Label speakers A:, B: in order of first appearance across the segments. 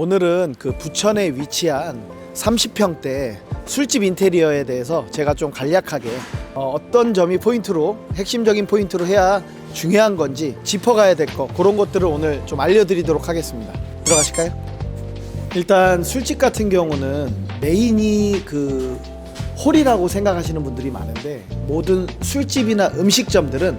A: 오늘은 그 부천에 위치한 30평대 술집 인테리어에 대해서 제가 좀 간략하게 어, 떤 점이 포인트로 핵심적인 포인트로 해야 중요한 건지 짚어가야 될거 그런 것들을 오늘 좀 알려드리도록 하겠습니다. 들어가실까요? 일단 술집 같은 경우는 메인이 그 홀이라고 생각하시는 분들이 많은데 모든 술집이나 음식점들은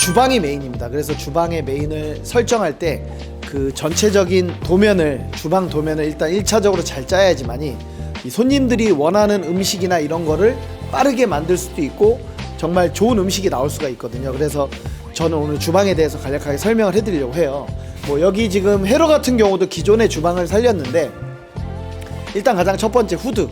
A: 주방이 메인입니다. 그래서 주방의 메인을 설정할 때 그 전체적인 도면을 주방 도면을 일단 1차적으로 잘 짜야지만이 이 손님들이 원하는 음식이나 이런 거를 빠르게 만들 수도 있고 정말 좋은 음식이 나올 수가 있거든요. 그래서 저는 오늘 주방에 대해서 간략하게 설명을 해드리려고 해요. 뭐 여기 지금 회로 같은 경우도 기존의 주방을 살렸는데 일단 가장 첫 번째 후드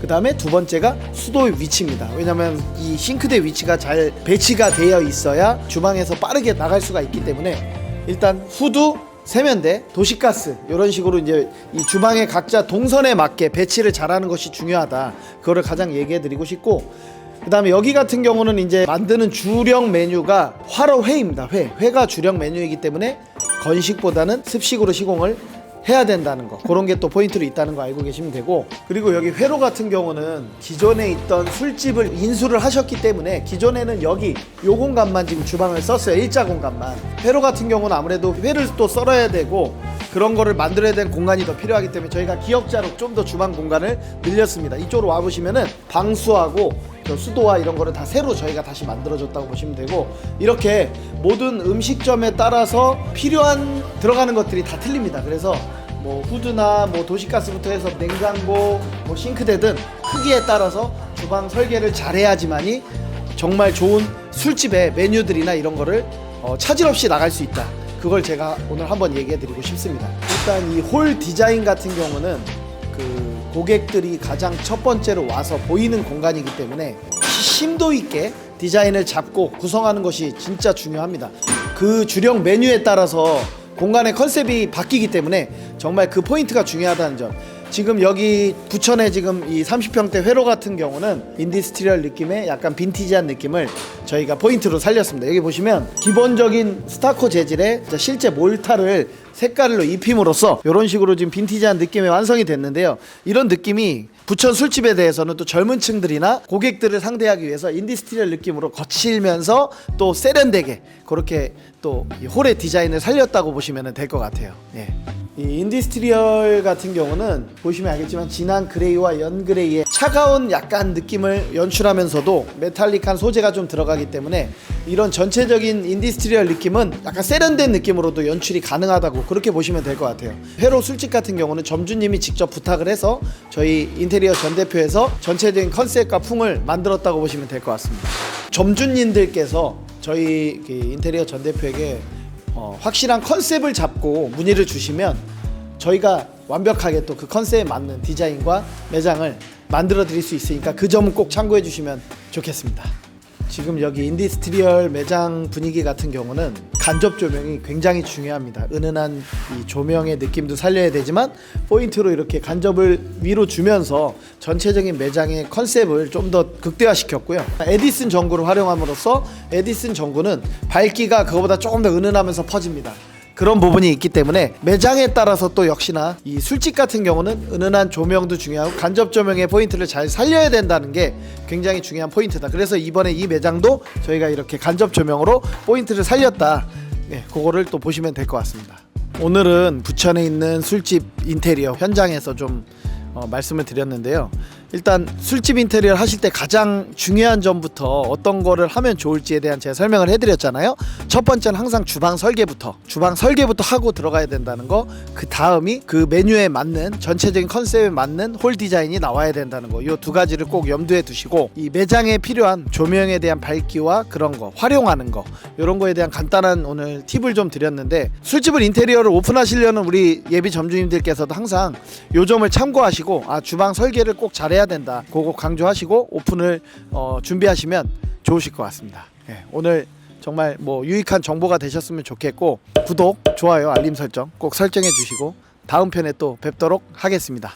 A: 그 다음에 두 번째가 수도의 위치입니다. 왜냐면 이 싱크대 위치가 잘 배치가 되어 있어야 주방에서 빠르게 나갈 수가 있기 때문에 일단 후드 세면대, 도시가스 이런 식으로 이제 이 주방에 각자 동선에 맞게 배치를 잘하는 것이 중요하다. 그거를 가장 얘기해 드리고 싶고 그다음에 여기 같은 경우는 이제 만드는 주력 메뉴가 화로 회입니다. 회. 회가 주력 메뉴이기 때문에 건식보다는 습식으로 시공을 해야 된다는 거. 그런 게 또 포인트로 있다는 거 알고 계시면 되고. 그리고 여기 회로 같은 경우는 기존에 있던 술집을 인수를 하셨기 때문에 기존에는 여기 요 공간만 지금 주방을 썼어요. 일자 공간만. 회로 같은 경우는 아무래도 회를 또 썰어야 되고 그런 거를 만들어야 되는 공간이 더 필요하기 때문에 저희가 기역자로 좀 더 주방 공간을 늘렸습니다. 이쪽으로 와 보시면은 방수하고 저 수도와 이런 거를 다 새로 저희가 다시 만들어줬다고 보시면 되고 이렇게 모든 음식점에 따라서 필요한 들어가는 것들이 다 틀립니다. 그래서 뭐 후드나 뭐 도시가스부터 해서 냉장고, 뭐 싱크대 등 크기에 따라서 주방 설계를 잘해야지만이 정말 좋은 술집의 메뉴들이나 이런 거를 어, 차질 없이 나갈 수 있다. 그걸 제가 오늘 한번 얘기해 드리고 싶습니다. 일단 이 홀 디자인 같은 경우는 그 고객들이 가장 첫 번째로 와서 보이는 공간이기 때문에 심도 있게 디자인을 잡고 구성하는 것이 진짜 중요합니다. 그 주력 메뉴에 따라서 공간의 컨셉이 바뀌기 때문에 정말 그 포인트가 중요하다는 점. 지금 여기 부천에 지금 이 30평대 회로 같은 경우는 인디스트리얼 느낌의 약간 빈티지한 느낌을 저희가 포인트로 살렸습니다. 여기 보시면 기본적인 스타코 재질의 실제 몰타를 색깔로 입힘으로써 이런 식으로 지금 빈티지한 느낌의 완성이 됐는데요. 이런 느낌이 부천 술집에 대해서는 또 젊은 층들이나 고객들을 상대하기 위해서 인디스트리얼 느낌으로 거칠면서 또 세련되게 그렇게 또이 홀의 디자인을 살렸다고 보시면 될 것 같아요. 예. 이 인디스트리얼 같은 경우는 보시면 알겠지만 진한 그레이와 연 그레이의 차가운 약간 느낌을 연출하면서도 메탈릭한 소재가 좀 들어가기 때문에 이런 전체적인 인디스트리얼 느낌은 약간 세련된 느낌으로도 연출이 가능하다고 그렇게 보시면 될 것 같아요. 회로 술집 같은 경우는 점주님이 직접 부탁을 해서 저희 인테리어 전 대표에서 전체적인 컨셉과 풍을 만들었다고 보시면 될 것 같습니다. 점주님들께서 저희 그 인테리어 전 대표에게 어, 확실한 컨셉을 잡고 문의를 주시면 저희가 완벽하게 또 그 컨셉에 맞는 디자인과 매장을 만들어 드릴 수 있으니까 그 점은 꼭 참고해 주시면 좋겠습니다. 지금 여기 인디스트리얼 매장 분위기 같은 경우는 간접 조명이 굉장히 중요합니다. 은은한 이 조명의 느낌도 살려야 되지만 포인트로 이렇게 간접을 위로 주면서 전체적인 매장의 컨셉을 좀 더 극대화시켰고요. 에디슨 전구를 활용함으로써 에디슨 전구는 밝기가 그거보다 조금 더 은은하면서 퍼집니다. 그런 부분이 있기 때문에 매장에 따라서 또 역시나 이 술집 같은 경우는 은은한 조명도 중요하고 간접 조명의 포인트를 잘 살려야 된다는 게 굉장히 중요한 포인트다. 그래서 이번에 이 매장도 저희가 이렇게 간접 조명으로 포인트를 살렸다. 네, 그거를 또 보시면 될 것 같습니다. 오늘은 부천에 있는 술집 인테리어 현장에서 좀 어, 말씀을 드렸는데요. 일단 술집 인테리어 하실 때 가장 중요한 점부터 어떤 거를 하면 좋을지에 대한 제가 설명을 해드렸잖아요. 첫 번째는 항상 주방 설계부터 주방 설계부터 하고 들어가야 된다는 거. 그 다음이 그 메뉴에 맞는 전체적인 컨셉에 맞는 홀 디자인이 나와야 된다는 거. 이 두 가지를 꼭 염두에 두시고 이 매장에 필요한 조명에 대한 밝기와 그런 거 활용하는 거 이런 거에 대한 간단한 오늘 팁을 좀 드렸는데 술집을 인테리어를 오픈하시려는 우리 예비 점주님들께서도 항상 요 점을 참고하시고 아 주방 설계를 꼭 잘 해야 된다. 그거 강조하시고 오픈을 어, 준비하시면 좋으실 것 같습니다. 예, 오늘 정말 뭐 유익한 정보가 되셨으면 좋겠고 구독, 좋아요, 알림 설정 꼭 설정해 주시고 다음 편에 또 뵙도록 하겠습니다.